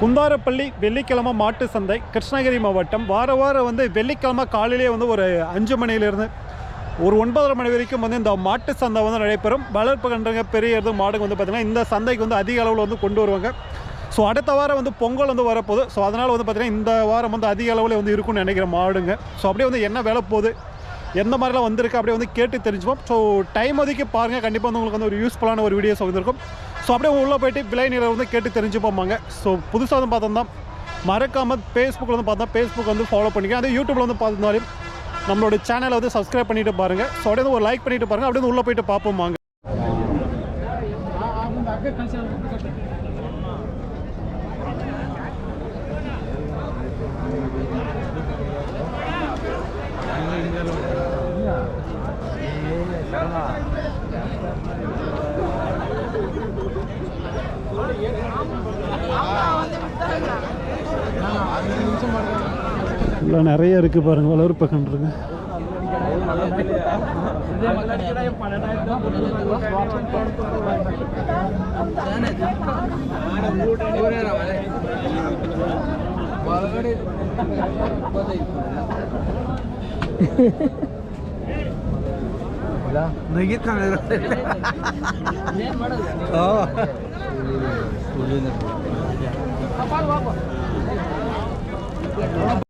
குந்தாரப்பள்ளி வெள்ளிக்கிழமை மாட்டு சந்தை கிருஷ்ணகிரி மாவட்டம். வார வாரம் வந்து வெள்ளிக்கிழமை காலையிலேயே வந்து ஒரு அஞ்சு மணியிலேருந்து ஒரு ஒன்பதரை மணி வரைக்கும் வந்து இந்த மாட்டு சந்தை வந்து நடைபெறும். வளர்ப்பு கன்றுங்க பெரிய இது மாடுங்க வந்து பார்த்திங்கன்னா இந்த சந்தைக்கு வந்து அதிக அளவில் வந்து கொண்டு வருவாங்க. ஸோ அடுத்த வாரம் வந்து பொங்கல் வந்து வரப்போகுது. ஸோ அதனால் வந்து பார்த்திங்கன்னா இந்த வாரம் வந்து அதிக அளவில் வந்து இருக்கும்னு நினைக்கிறேன் மாடுங்க. ஸோ அப்படியே வந்து என்ன வேலை போகுது எந்த மாதிரிலாம் வந்திருக்கு அப்படியே வந்து கேட்டு தெரிஞ்சுப்போம். ஸோ டைம் ஒதுக்கி பாருங்கள் கண்டிப்பாக வந்து உங்களுக்கு வந்து ஒரு யூஸ்ஃபுல்லான ஒரு வீடியோஸ் வந்திருக்கும் ஸோ அப்படியே உள்ளே போயிட்டு விலை நிலை வந்து கேட்டு தெரிஞ்சுப்போம்பாங்க ஸோ புதுசாக வந்து பார்த்தோம்னா மறக்காமல் ஃபேஸ்புக்கில் வந்து பார்த்தா ஃபேஸ்புக் வந்து ஃபாலோ பண்ணிக்க அதே யூடியூப்பில் வந்து பார்த்திருந்தாலும் நம்மளோட சேனலை வந்து சப்ஸ்கிரைப் பண்ணிட்டு பாருங்கள் ஸோ அப்படியே வந்து ஒரு லைக் பண்ணிட்டு பாருங்கள் அப்படியே வந்து உள்ளே போயிட்டு பார்ப்போம் வாங்க இல்லை நிறைய இருக்குது பாருங்கள் வளர்ப்பு கன்றுங்க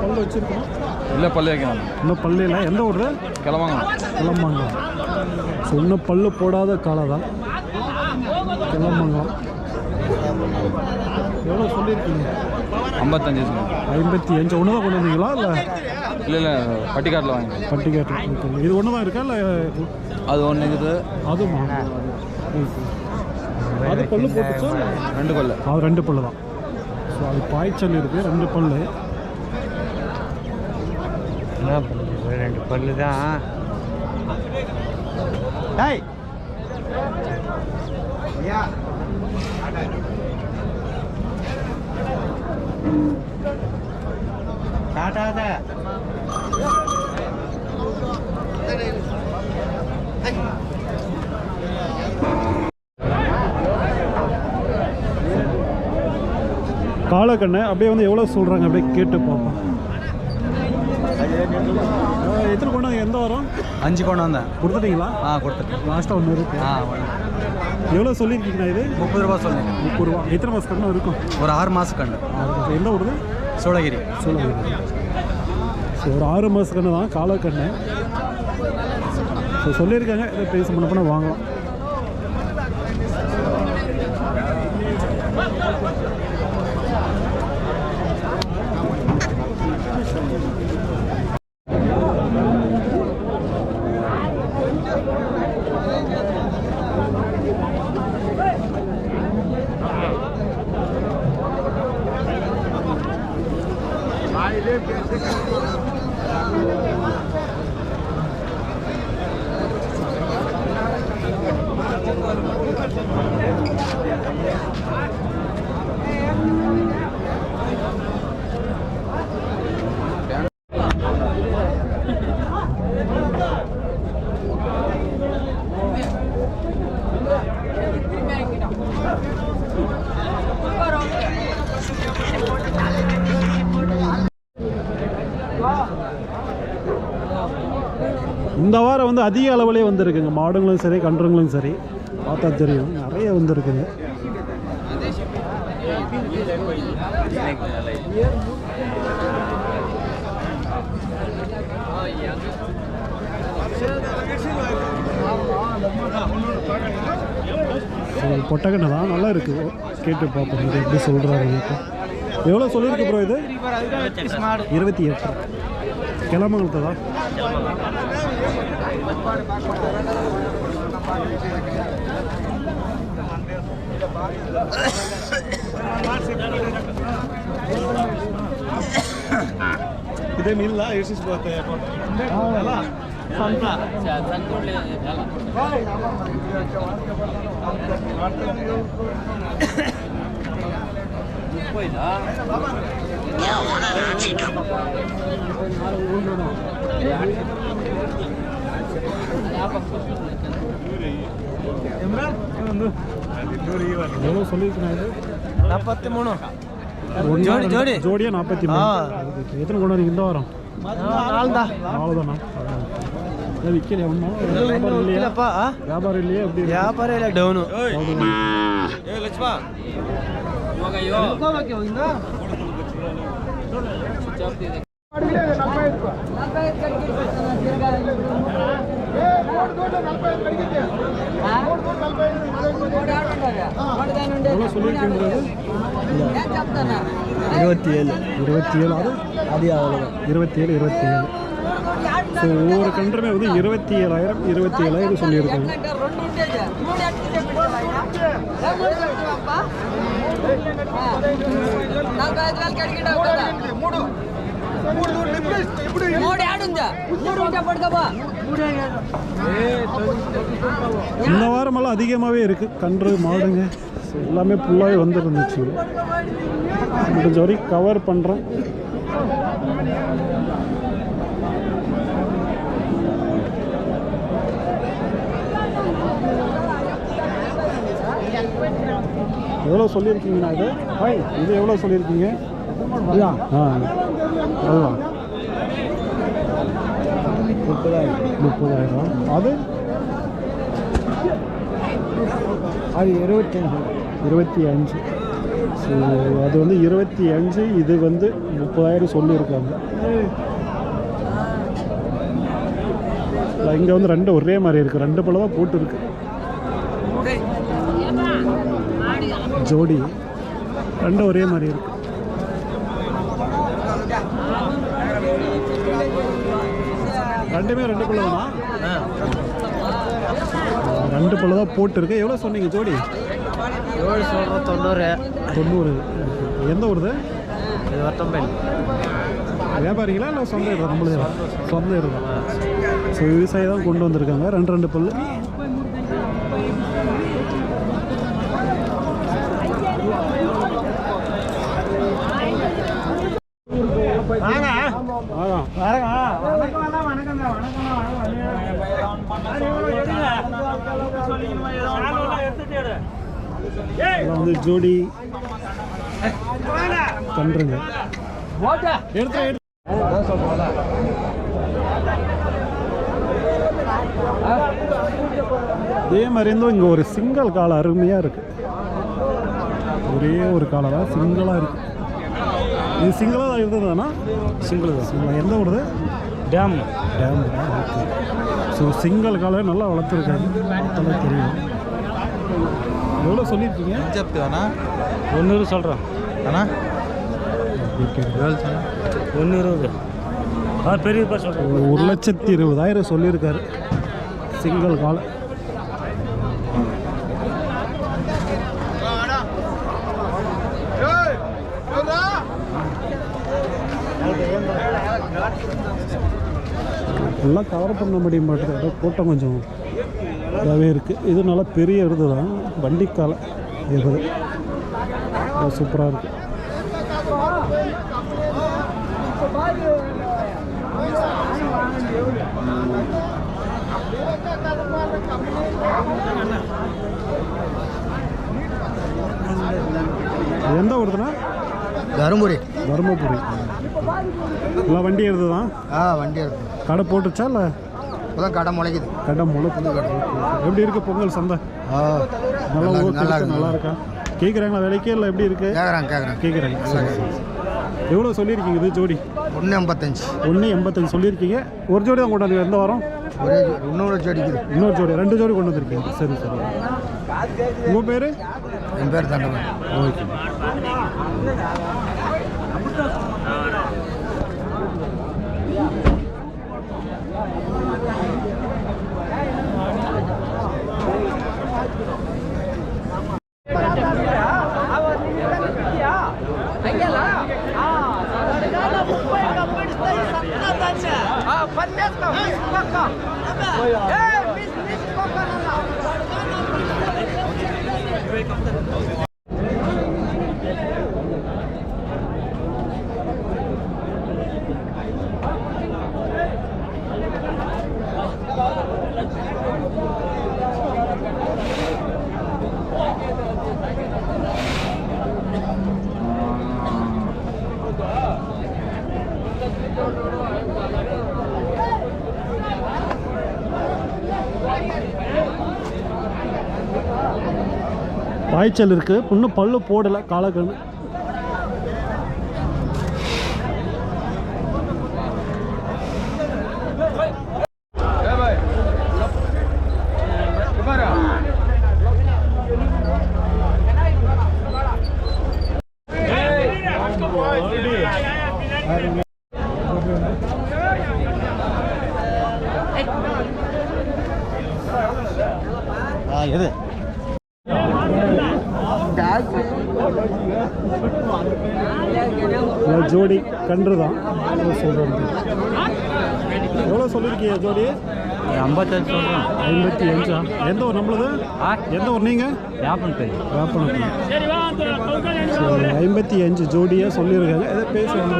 பல்லு வச்சுருக்கோம் இல்லை பல்லு வைக்கலாம் இன்னும் பல்லு இல்லை. எந்த ஊர்? கிளம்பாங்க. கிளம்பாங்கலம் ஸோ இன்னும் பல்லு போடாத காலை தான். கிளம்பாங்கலம் எவ்வளோ சொல்லியிருக்கீங்க? ஐம்பத்தஞ்சு. ஐம்பத்தி அஞ்சு. ஒன்று தான் கொண்டு வந்தீங்களா இல்லை? இல்லை இல்லை. பட்டிக்காட்டில் வாங்கி பட்டிக்காட்டு இது ஒன்று தான் இருக்கா இல்லை? அது ஒன்று இருக்குது. அதுமா? அது பல்லு போட்டுச்சா? ரெண்டு கொல்லை அது ரெண்டு பல்லு தான். ஸோ அது பாய்ச்சல் இருக்குது ரெண்டு பல்லு. என்ன பண்ணுறது ரெண்டு பல்லு தான். டேய்! ஐயா! காட்டாத காலக்கண்ணை அப்படியே வந்து எவ்வளோ சொல்கிறாங்க அப்படியே கேட்டு பார்ப்போம். எத்தனை கொண்டு வந்தீங்க? எந்த வாரம்? அஞ்சு கொண்டு வந்தேன். கொடுத்துட்டீங்களா? ஆ கொடுத்துட்டேன். லாஸ்ட்டாக ஒன்று இருக்கு. ஆ எவ்வளோ சொல்லியிருக்கீங்கண்ணா இது? முப்பது ரூபா சொன்னீங்க முப்பது ரூபா. எத்தனை மாதம் கண்ணா இருக்கும்? ஒரு ஆறு மாதம் மாசம். எந்த ஊருது? சூளகிரி. சொல்லுங்க ஸோ ஒரு ஆறு மாத கண்ணு தான் காலக்கண்ணு. ஸோ சொல்லியிருக்காங்க. இதை பேச பண்ண பண்ண வாங்கலாம் இந்த வாரம் வந்து அதிக அளவிலே வந்திருக்குங்க. மாடுங்களும் சரி கன்றுங்களும் சரி. பார்த்தா தெரியும். நிறைய வந்திருக்குங்க. பொட்டக்கண்ணை தான். நல்லா இருக்குது கேட்டு பார்ப்போம். இது எப்படி சொல்கிறாங்க எவ்வளோ சொல்லியிருக்கு ப்ரோ இது? இருபத்தி எட்டு. ಕೆಲ ಮಾಡ್ತದ ಇದೇನಿಲ್ಲ ಎಷ್ಟು ಬರುತ್ತೆ ಅಲ್ಲ ಸಂತ ಸಣ್ಣ எவ்வளோ சொல்லியிருக்கேன் இது நாற்பத்தி மூணு ஒண்ணா, ஜோடி, ரெண்டு- ஜோடி. ஜோடியா நாற்பத்தி மூணு அதுக்கு எத்தனை கொண்டு வரீங்க இந்த வாரம் நாலு தான் அவ்வளோதானா அது விற்கலையா ஒன்றும் வியாபாரம் இல்லையா இல்லப்பா வியாபாரம் இல்லையா எப்படி இருக்கு? ವ್ಯಾಪಾರ ಇಲ್ಲ ಡೌನು அவ்வளவுதான். எவ்வளோ சொல்லியிருக்கீங்க இருபத்தி ஏழு இருபத்தி ஏழு அது அது அவ்வளோதான் இருபத்தி ஏழு இருபத்தி ஏழு. ஸோ ஒவ்வொரு கன்றுமே வந்து இருபத்தி ஏழாயிரம் இருபத்தி ஏழாயிரம் சொல்லியிருக்காங்க. ನಾಲ್ಕು ನೋಡಿ ಆಡುಂದ இந்த வாரமெல்லாம் அதிகமாகவே இருக்குது கன்று மாடுங்க எல்லாமே ஃபுல்லாகவே வந்துருந்துச்சு முடிஞ்ச வரைக்கும் கவர் பண்ணுறோம் எவ்வளோ சொல்லியிருக்கீங்கண்ணா இது? ஹாய் இது எவ்வளோ சொல்லியிருக்கீங்க? ஆ. அதுதான் முப்பதாயிரம். அது? அது இருபத்தஞ்சு. இருபத்தி அஞ்சு. ஸோ அது வந்து இருபத்தி அஞ்சு இது வந்து முப்பதாயிரம் சொல்லியிருக்காங்க. இங்கே வந்து ரெண்டு ஒரே மாதிரி இருக்குது ரெண்டு பழம் தான் போட்டுருக்கு ஜோடி. ரெண்டும் ஒரே மாதிரி இருக்கு. ரெண்டுமே ரெண்டு பிள்ளை ரெண்டு பிள்ளை தான் போட்டுருக்கு. எவ்வளோ சொன்னீங்க ஜோடி? ஏழு சொல்கிறோம் தொண்ணூறு. தொண்ணூறு. எந்த ஊருது இது? வட்டம்பேல். வியாபாரிங்களா இல்லை சொந்த இடம் நம்மளது. சொந்த இடம் ஸோ விவசாயி தான் கொண்டு வந்திருக்காங்க. ரெண்டு ரெண்டு பல்லு இதெல்லாம் வந்து ஜோடி. கன்றுங்க. எடுத்து எடுத்து இதே மாதிரி இருந்தும் இங்கே ஒரு சிங்கிள் காலை அருமையாக இருக்கு. ஒரே ஒரு காலை தான் சிங்கிளாக இருக்கு. இது சிங்கிளாக தான் இருந்ததுதானா? சிங்கிள். தான் சிங்கிள். எந்த ஊருது dam. Dam. Okay. So single காலை நல்லா வளர்த்துருக்காங்க தெரியும். எவ்வளோ சொல்லியிருக்கீங்க? அஞ்சப்தி வேணா ஒன்று இருபது சொல்கிறேன் அண்ணா ஒன்று இருபது ஆ பெரிய சொல்கிறேன் ஒரு லட்சத்தி இருபதாயிரம் சொல்லியிருக்காரு. சிங்கிள் காலம் எல்லாம் கவர் பண்ண முடிய மாட்டேங்குது கூட்டம் கொஞ்சம். இதாகவே இருக்குது இது நல்லா பெரிய இடது தான். வண்டிக்கால இருக்குது சூப்பராக இருக்குது எந்த ஊருதுண்ணா? தருமபுரி. தருமபுரி. இல்லை வண்டி எடுத்து தான் ஆ வண்டி எடுத்து கடை போட்டுச்சா இல்லை? இப்போதான் கடை முளைக்குது. கடை முழுக்க எப்படி இருக்கு பொங்கல் சந்தை? நல்லா நல்லா- நல்லா இருக்கு, கேட்குறாங்களா விலைக்கே இல்லை எப்படி இருக்கு? கேட்குறாங்க கேட்குறாங்க கேட்குறாங்க எவ்வளோ சொல்லியிருக்கீங்க இது ஜோடி? ஒன்று எண்பத்தஞ்சு. ஒன்று எண்பத்தஞ்சு சொல்லியிருக்கீங்க. ஒரு ஜோடி தான் கொண்டு வந்து எந்த வாரம்? ஒரே இன்னொரு செடிக்குது இன்னொரு ஜோடி ரெண்டு ஜோடி கொண்டு வந்திருக்கீங்க. சரி சரி. உங்கள் பேர்? என் பேர் தண்டவன் ஓகே. 可以啊 பாய்ச்சல் இருக்குது இன்னும் பல்லு போடலை. காலக்கண்ணு எது இல்லை, ஜோடி கன்று தான் சொல்கிறேன் எவ்வளோ சொல்லியிருக்கீங்க ஜோடி ஐம்பத்தஞ்சு சொல்கிறேன் ஐம்பத்தி அஞ்சா எந்த ஊர் நம்மளது? எந்த ஊர் நீங்கள் வியாபம் தெரியும் வியாபாரம் சரி ஐம்பத்தி அஞ்சு ஜோடியாக சொல்லியிருக்காங்க. எதை பேசுவாங்க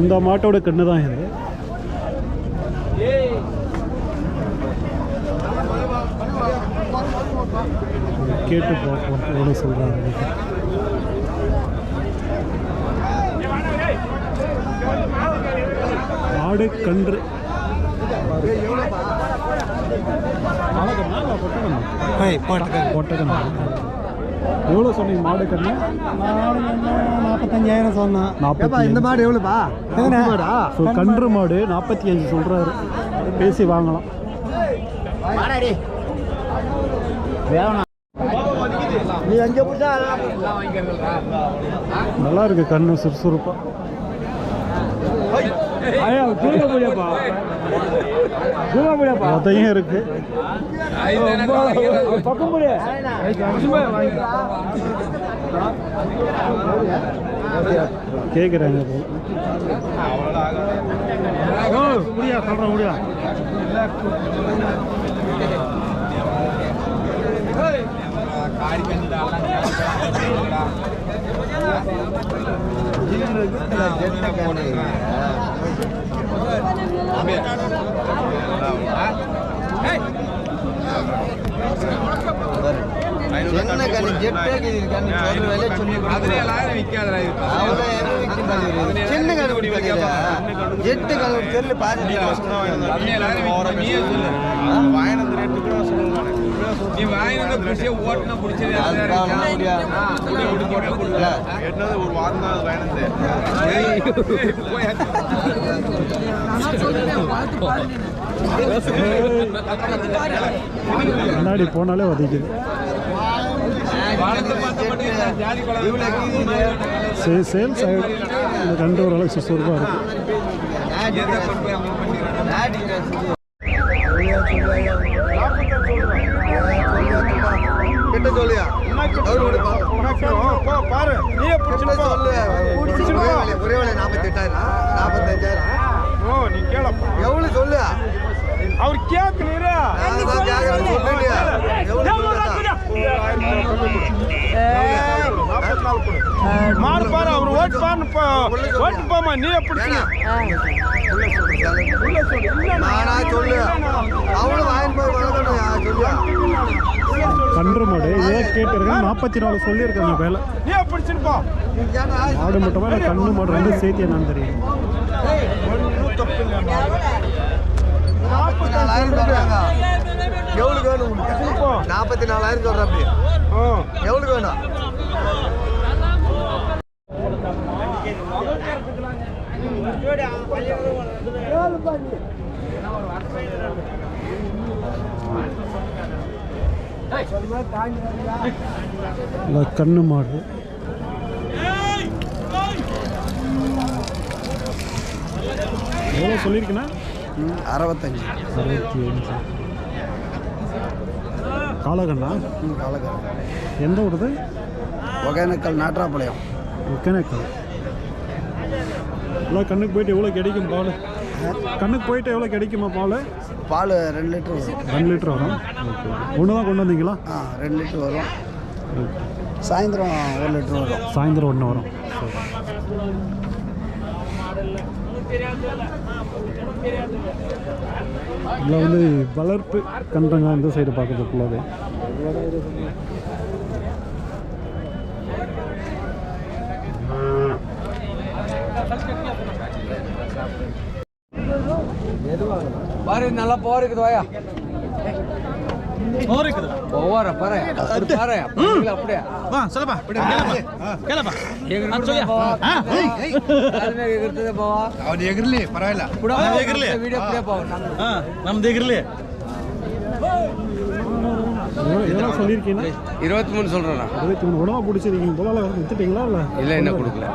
இந்த மாட்டோட கண்ணு தான் இது. கேட்டு பார்ப்போம் எவ்வளோ சொல்கிறாங்க ஆடு கன்று எவ்வளோ சொன்னீங்க மாடு கண்ணு நாற்பத்தஞ்சாயிரம் சொன்னான் நாற்பத்தி இந்த மாடு எவ்வளோப்பா? மாடா? ஸோ கன்று மாடு நாற்பத்தி அஞ்சு சொல்கிறாரு பேசி வாங்கலாம். நீ அங்கே பிடிச்சா நல்லா இருக்கு கண்ணு சுறுசுறுப்பா. அதையும் இருக்கு. கேட்குறாங்க முடியா சொல்கிறேன் முடியா. என்ன கண்ணு ஜெட்டே கண்ணு வேலை சொல்லி சின்ன கண்ணு பிடிக்கல ஜெட்டு கண்ணு தெரியல பாதி ஒரு வாரம் தான் பயணத்து முன்னாடி போனாலே வதைக்குது சே சேல்ஸ் ஆகிடும் இந்த கண்டு ஓரளவுக்கு சுறுசுறுப்பாக இருக்கு கிட்ட சொல்லியா அவரு கூட பாரு நீயே கிட்ட சொல்லு ஒரே வேலை ஒரே வேலை நாற்பத்தி எட்டாயிரம் நாற்பத்தஞ்சாயிரம் ஓ நீ கேளப்பா எவ்வளவு சொல்லு அவர் கேட்கலீரா நான் பாரு அவர் ஓட்டு பாரு ஓட்டு போமா நீ எப்படி நானா சொல்லு. அவளும் வாங்கி போய் வளர்க்கணும் சொல்லுயா கன்று மாடு இதான் கேட்டிருக்கேன். நாற்பத்தி நாலு சொல்லியிருக்காங்க வேலை. மாடு மட்டுமா இல்லை கண்ணு மாடு ரெண்டு சேர்த்து என்னன்னு தெரியும்? நாற்பத்தி நாலாயிரம் சொல்றாங்க. எவ்வளவு வேணும் நாற்பத்தி நாலாயிரம் சொல்றேன் அப்படி எவ்வளவு வேணும்? கண்ணு மாடு. எவ்வளோ சொல்லியிருக்கேன்னா அறுபத்தஞ்சு. அறுபத்தி அஞ்சு காலகண்ணா. காலகட்டம் எந்த ஊருது? ஒகேனக்கல் நாட்ராப்பாளையம். ஒகேனக்கல். எல்லாம் கண்ணுக்கு போயிட்டு எவ்வளோ கிடைக்கும் பால்? கண்ணுக்கு போயிட்டு எவ்வளோ கிடைக்குமா பால்? பால் ரெண்டு லிட்டர் வரும். ரெண்டு லிட்டர் வரும். ஒன்று தான் கொண்டு வந்தீங்களா? ஆ ரெண்டு லிட்டர் வரும். சாயந்தரம் ஒரு லிட்டர் வரும். சாயந்தரம் ஒன்று வரும். இதில் வந்து வளர்ப்பு கன்றங்க இந்த சைடு பார்க்குறது ஃபுல்லாகவே பாரு நல்லா போருக்குது வாயா. போருக்குது போவார பாரு. பாரு அப்படியே. வா சொல்லப்பா. போவா? அவன் எகிரலி வீடியோ அப்படியே போவோம் நம்ம. எகிரலி சொல்லிருக்கீங்க இருபத்தி மூணு சொல்றேன்? இருபத்தி மூணு உடம்பா பிடிச்சிருக்கீங்க போல வித்துட்டீங்களா இல்ல? என்ன கொடுக்கல.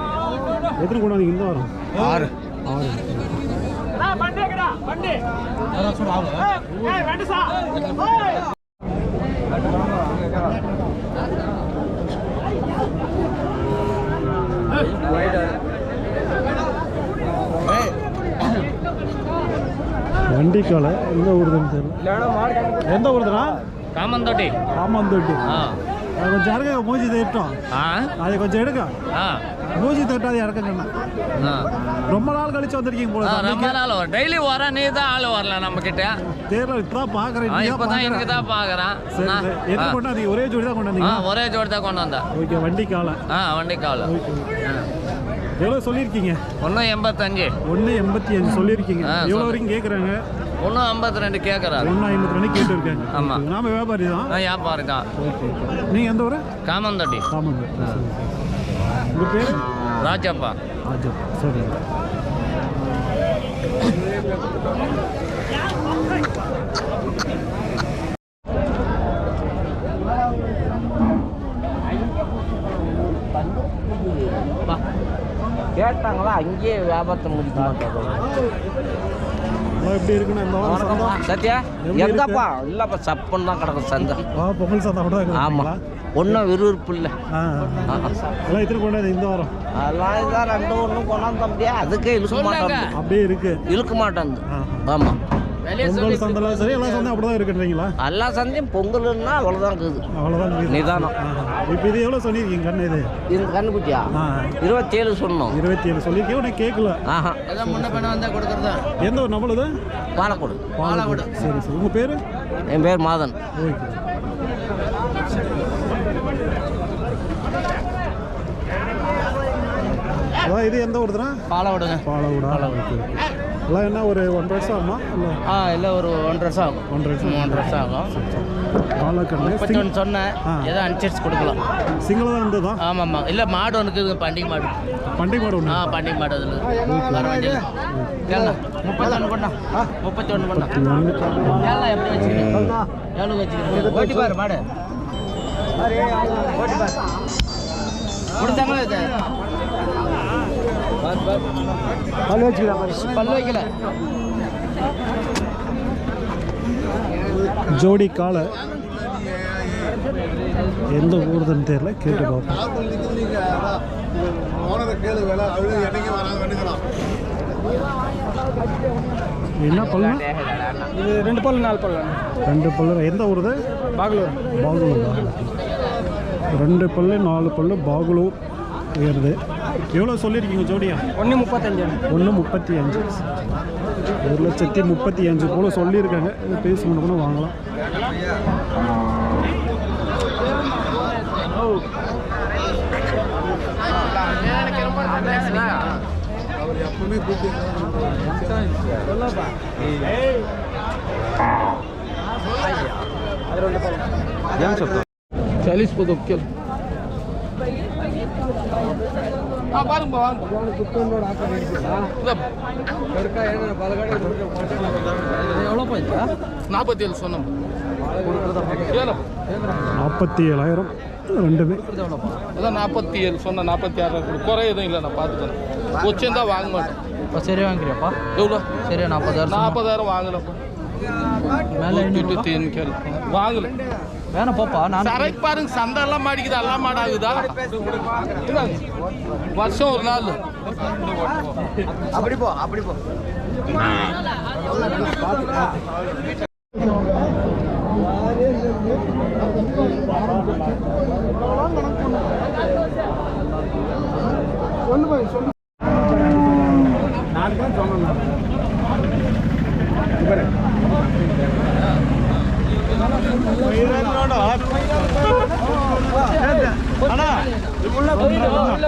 எத்தனை கொண்டாந்து இந்த வாரம்? ஆறு. ஆறு. வண்டிக்கால எந்த ஊருதுன்னு தெரியல. எந்த ஊருதுனா காமந்தோட்டி. ஆமாந்தொட்டி அது கொஞ்சம் இறக்க மூஞ்சி தேட்டோம் ஆ. அதை கொஞ்சம் எடுக்க. மூஞ்சி தட்டாது இறக்கங்கண்ணா ரொம்ப நாள் கழிச்சு வந்திருக்கீங்க போல ரொம்ப நாள் வரும். டெய்லி வர நீ தான் ஆள் வரல நம்ம கிட்ட தேர்தல் இப்பதான் பாக்குறேன் இப்பதான் எனக்கு தான் பாக்குறேன். எது கொண்டாந்தீங்க ஒரே ஜோடி தான் கொண்டாந்தீங்க ஒரே ஜோடி தான் கொண்டு வந்தேன். ஓகே வண்டி காலை ஆ வண்டி காவல எவ்வளோ சொல்லியிருக்கீங்க? ஒன்று எண்பத்தஞ்சு. ஒன்று எண்பத்தி அஞ்சு சொல்லியிருக்கீங்க. எவ்வளோ. வரைக்கும் கேட்குறாங்க ஒன்று ஐம்பத்தி ரெண்டு கேட்குறாரு ஒன்று ஐம்பத்தி ரெண்டு கேட்டு இருக்காங்க ஆமா. நாம வியாபாரி தான். ஆ வியாபாரம் தான். நீங்கள் எந்த ஊர்? காமந்தோட்டி. ஆமாங்க உங்கள் பேர்? ராஜப்பா. ராஜா சரி கேட்டாங்களா அங்கேயே வியாபாரத்தை முடிக்க மாட்டாங்க. சத்யா? எங்கப்பா? இல்லப்பா சப்புன்னு தான் கிடக்கும் சந்தை. பொங்கல் சந்தை கூட ஆமா. ஒன்றும் விறுவிறுப்பு இல்லை. ஆ எல்லாம் எத்தனை கொண்டாந்து இந்த வாரம். அதெல்லாம் இதான் ரெண்டு ஒன்றும் கொண்டாந்து முடியாது அதுக்கே இழுக்க மாட்டேன் அப்படியே இருக்கு. இழுக்க மாட்டேன் ஆ ஆமா. பொங்கல் சந்தைலாம் சரி எல்லா சந்தையும் அப்படிதான் இருக்குன்றீங்களா? எல்லா சந்தையும் பொங்கல்னா அவ்வளோதான் இருக்குது. அவ்வளோதான் இருக்குது. நிதானம். இப்போ இது எவ்வளோ சொல்லியிருக்கீங்க கண்ணு இது? இந்த கண்ணுக்குட்டியா? ஆ இருபத்தேழு சொன்னோம். இருபத்தி ஏழு சொல்லியிருக்கேன் உனக்கு கேட்கல ஆஹா. ஏதோ முன்ன பண்ண வந்தால் கொடுக்குறது? எந்த ஒரு நம்மளுது? பாலக்கோடு. பாலக்கோடு. சரி சரி. உங்கள் பேர்? என் பேர் மாதன். ஓகே. அதான் இது எந்த ஊருதுனா பாலக்கோடுங்க பாலவுடா ஓகே எல்லாம் என்ன ஒரு ஒன்றரை வருஷம் ஆகுமா? இல்லை? ஆ இல்லை ஒரு ஒன்றரை வருஷம் ஆகும். ஒன்றரை வருஷம். ஒன்றரை வருஷம் ஆகும். பாலக்கண்ணு முப்பத்தி ஒன்று சொன்னேன். ஏதோ அனுசரிச்சு கொடுக்கலாம். சிங்களம் தான் இருந்ததா ஆமாம்மா. இல்லை மாடு ஒன்று இருக்குதுங்க பண்டிகை மாடு. பண்டிகை மாடு ஒன்று ஆ பண்டிகை மாடு அதில் வர வண்டியில் கேளா முப்பத்தொன்று பண்ணா. முப்பத்தி ஒன்று பண்ணா. எப்படி வச்சுக்கிறேன் எவ்வளோ வச்சுக்கிறேன் ஓட்டி பாரு மாடு. ஓட்டி பாரு கொடுத்தாங்களா பல்லு வச்சுக்கலாம் பல்லு. வைக்கல. ஜோடி காலை. எந்த ஊருதுன்னு தெரியல கேட்டு பார்ப்போம். என்ன பல்லு இது ரெண்டு பல்லு நாலு பல்லு ரெண்டு பல்லு. எந்த ஊருது? பாகலூர். பாகுலூரா ரெண்டு பல்லு நாலு பல்லு. பாகுலூர் உயருது. எவ்வளோ சொல்லியிருக்கீங்க ஜோடியா ஒன்று முப்பத்தஞ்சு ஒன்று முப்பத்தி அஞ்சு ஒரு லட்சத்தி முப்பத்தி அஞ்சு போல சொல்லியிருக்காங்க இது பேசி கூட வாங்கலாம் चालीस को दो किलो பாருங்க வாங்க எவ்வளோ போயிடுச்சா நாற்பத்தி ஏழு சொன்னோம் நாற்பத்தி ஏழாயிரம் ரெண்டுமே. அதான் நாற்பத்தி ஏழு சொன்ன நாற்பத்தி ஆறு குறை எதுவும் இல்லை நான் பார்த்துக்கிறேன். வச்சிருந்தா வாங்க மாட்டேன். இப்போ சரி வாங்கிக்கிறியாப்பா எவ்வளோ? சரியா நாற்பதாயிரம் நாற்பதாயிரம் வாங்கலப்பா. மேலே வாங்கல. வேணாம் போப்பா நான் சரைக்கு பாருங்க சந்தை எல்லாம் மாடிக்குது எல்லாம் மாடாகுதா. வருஷம் ஒரு நாள். அப்படி போ அப்படி போ.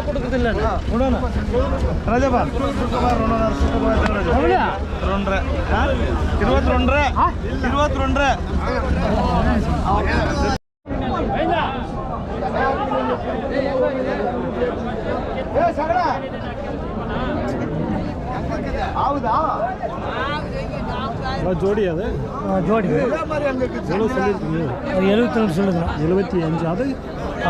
ಕೊಡುತ್ತಿಲ್ಲ ರಾಜಬಾ ರಣರ 22ರ 22ರ ಹೌದಾ? ஜோடி அது? ஜோடி. எவ்வளோ சொல்லியிருக்கீங்க? அது எழுபத்தி ரெண்டு சொல்லுதுண்ணா எழுபத்தி அஞ்சு அது?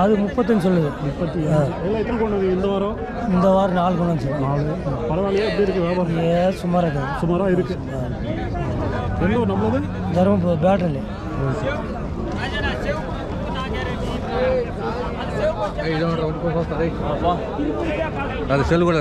அது முப்பத்தஞ்சு சொல்லுது. முப்பத்தி எல்லாம் எத்தனை கொண்டு வந்தீங்க? இந்த வாரம்? இந்த வாரம் நாலு கொண்டு வந்து நாலு. பரவாயில்லையா? எப்படி இருக்கு வியாபாரம்? ஏ சுமாராக இருக்குது சுமாராக இருக்கு. எந்த ஊர் நம்மளது? தருமபுரம் பேட்டரியில். அது செல்லு கூட